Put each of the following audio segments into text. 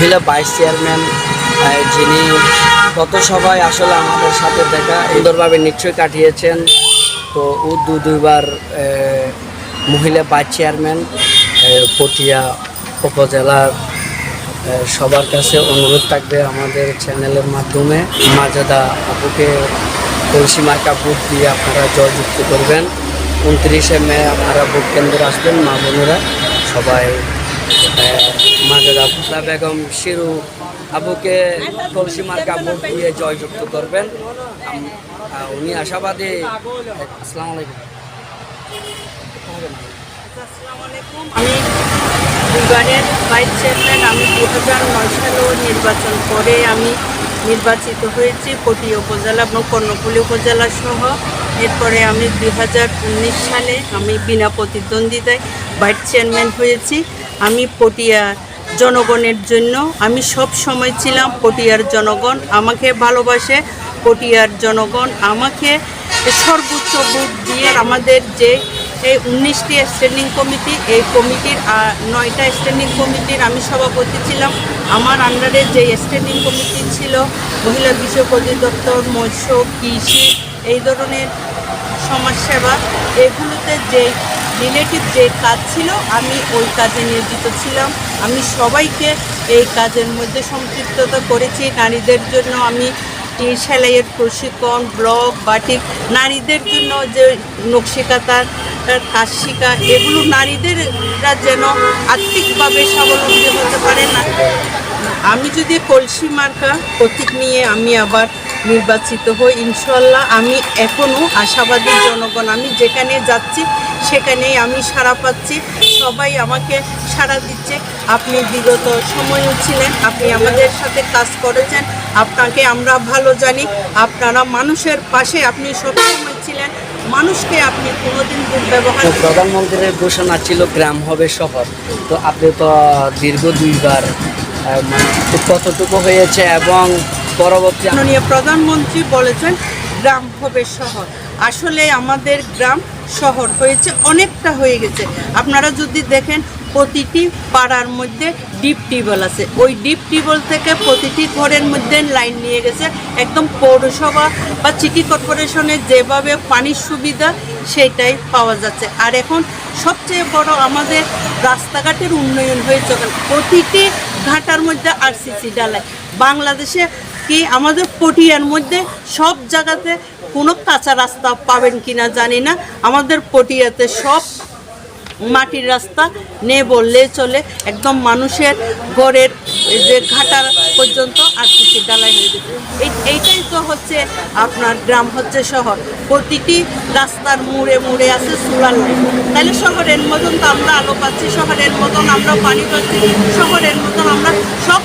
মহিলা vice chairman যিনি গত সভায় আসলে আমাদের সাথে দেখা সুন্দরভাবে নিশ্চয়ই কাটিয়েছেন। তো ও দু দুইবার মহিলা ভাইস চেয়ারম্যান পটিয়া উপজেলার সবার কাছে অনুরোধ থাকবে আমাদের চ্যানেলের মাধ্যমে। মাজাদা আপুকে কলসি মার্কা দিয়ে আপনারা জয়যুক্ত করবেন। উনত্রিশে মে আপনারা ভোট কেন্দ্রে আসবেন, মা বোনেরা সবাই মাজাদা ফুসলা বেগম, শিরু আবুকে কলসি মার্কা ভোট দিয়ে জয়যুক্ত করবেন। উনি আশাবাদী। আসসালামু আলাইকুম। আমি দুইবারের ভাইস চেয়ারম্যান, আমি দু হাজার নয় সালেও নির্বাচন করে আমি নির্বাচিত হয়েছি পটি উপজেলা এবং কর্ণফুলী উপজেলা সহ। এরপরে আমি দু হাজার উনিশ সালে আমি বিনা প্রতিদ্বন্দ্বিতায় ভাইস চেয়ারম্যান হয়েছি। আমি পটিয়া জনগণের জন্য, আমি সব সময় ছিলাম পটিয়ার জনগণ, আমাকে ভালোবাসে পটিয়ার জনগণ, আমাকে সর্বোচ্চ ভোট দিয়ে আমাদের যে এই উনিশটি স্ট্যান্ডিং কমিটি এই কমিটির নয়টা স্ট্যান্ডিং কমিটির আমি সভাপতি ছিলাম। আমার আন্ডারে যে স্ট্যান্ডিং কমিটি ছিল, মহিলা বিষয়ক অধিদপ্তর, মৎস্য, কৃষি, এই ধরনের সমাজসেবা, এগুলোতে যে রিলেটিভ যে কাজ ছিল, আমি ওই কাজে নিয়োজিত ছিলাম। আমি সবাইকে এই কাজের মধ্যে সম্পৃক্ততা করেছি। নারীদের জন্য আমি সেলাইয়ের প্রশিক্ষণ, ব্লক, বাটিক, নারীদের জন্য যে নকশিকাতার কাজ শিকা, এগুলো নারীদেররা যেন আর্থিকভাবে স্বাবলম্বী হতে পারে না। আমি যদি কলসি মার্কা প্রতীক নিয়ে আমি আবার নির্বাচিত হই ইনশাল্লাহ আমি এখনও আশাবাদী জনগণ। আমি যেখানে যাচ্ছি সেখানেই আমি সাড়া পাচ্ছি। সবাই আমাকে সাড়া দিচ্ছে। আপনি বিগত সময়ও ছিলেন আপনি আমাদের সাথে কাজ করেছেন। আপনাকে আমরা ভালো জানি। আপনারা মানুষের পাশে আপনি সবসময় ছিলেন। মানুষকে আপনি কোনোদিন দুর্ব্যবহার প্রধানমন্ত্রীর ঘোষণা ছিল গ্রাম হবে শহর। তো আপনি তো দীর্ঘ দুইবার মানে কতটুকু হয়েছে এবং পরবর্তী মাননীয় প্রধানমন্ত্রী বলেছেন, গ্রাম হবে শহর। আসলে আমাদের গ্রাম শহর হয়েছে, অনেকটা হয়ে গেছে। আপনারা যদি দেখেন, প্রতিটি পাড়ার মধ্যে ডিপ টিউবওয়েল আছে। ওই ডিপ টিউবওয়েল থেকে প্রতিটি ঘরের মধ্যে লাইন নিয়ে গেছে। একদম পৌরসভা বা সিটি কর্পোরেশনের যেভাবে পানির সুবিধা, সেটাই পাওয়া যাচ্ছে। আর এখন সবচেয়ে বড় আমাদের রাস্তাঘাটের উন্নয়ন হয়েছে। প্রতিটি ঘাটার মধ্যে আরসিসি ডালাই বাংলাদেশে কি আমাদের পটিয়ার মধ্যে সব জায়গাতে কোনো কাঁচা রাস্তা পাবেন কিনা জানি না। আমাদের পটিয়াতে সব মাটির রাস্তা নে বললে চলে। একদম মানুষের ঘরের যে ঘাটার পর্যন্ত আরসিসি ডালাই হয়ে গেছে। এই এইটাই তো হচ্ছে আপনার গ্রাম হচ্ছে শহর। প্রতিটি রাস্তার মুড়ে মুড়ে আছে সোলার লাইন। তাহলে শহরের মতন তো আমরা আলো পাচ্ছি, শহরের মতন আমরা পানি পাচ্ছি, শহরের মতন আমরা সব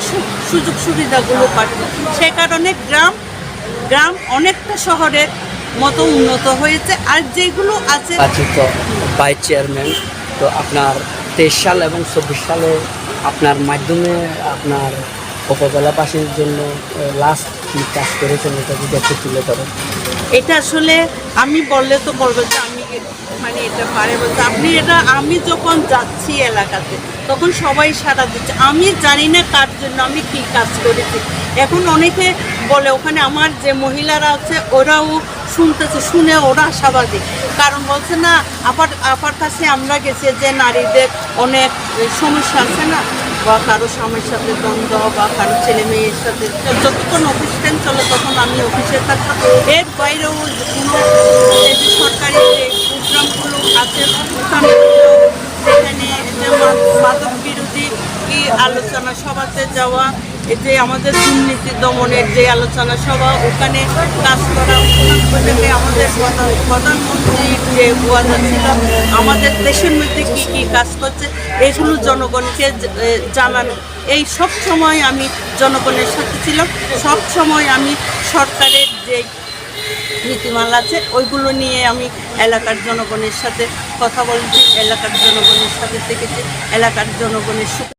সুযোগ সুবিধাগুলো পাচ্ছি। সে কারণে গ্রাম গ্রাম অনেকটা শহরের মতো উন্নত হয়েছে। আর যেগুলো আছে নির্বাচিত ভাইস চেয়ারম্যান, তো আপনার তেইশ সাল এবং চব্বিশ সালে আপনার মাধ্যমে আপনার উপজেলাবাসীর জন্য লাস্ট কি কাজ করেছেন এটা যদি একটু তুলে ধরেন। এটা আসলে আমি বললে তো বলব যে আমি মানে এটা পারে বলতে আপনি এটা, আমি যখন যাচ্ছি এলাকাতে, তখন সবাই সাড়া দিচ্ছে। আমি জানি না কার জন্য আমি কি কাজ করেছি। এখন অনেকে বলে, ওখানে আমার যে মহিলারা আছে, ওরাও শুনতেছে, শুনে ওরা আশাবাদী কারণ বলছে না, আপার আপার কাছে আমরা গেছি যে নারীদের অনেক সমস্যা আছে না? বা কারও স্বামীর সাথে দ্বন্দ্ব বা কারও ছেলে মেয়ের সাথে যতক্ষণ অফিস টাইম চলে তখন আমি অফিসে থাকতাম এর বাইরেও কোনো যে সরকারি প্রোগ্রামগুলো আছে সেখানে যে মা- মাদক বিরোধী কি আলোচনা, সভাতে যাওয়া যে আমাদের দুর্নীতি দমনের যে আলোচনা সভা, ওখানে কাজ করা ওখানে আমাদের প্রধান- প্রধানমন্ত্রীর যে ওয়াদা ছিল, আমাদের দেশের মধ্যে কি কি কাজ করছে, এগুলো জনগণকে জানানো। এই সব সময় আমি জনগণের সাথে ছিলাম, সব সময় আমি সরকারের যে নীতিমালা আছে, ওইগুলো নিয়ে আমি এলাকার জনগণের সাথে কথা বলছি, এলাকার জনগণের সাথে থেকেছি এলাকার জনগণের সুখ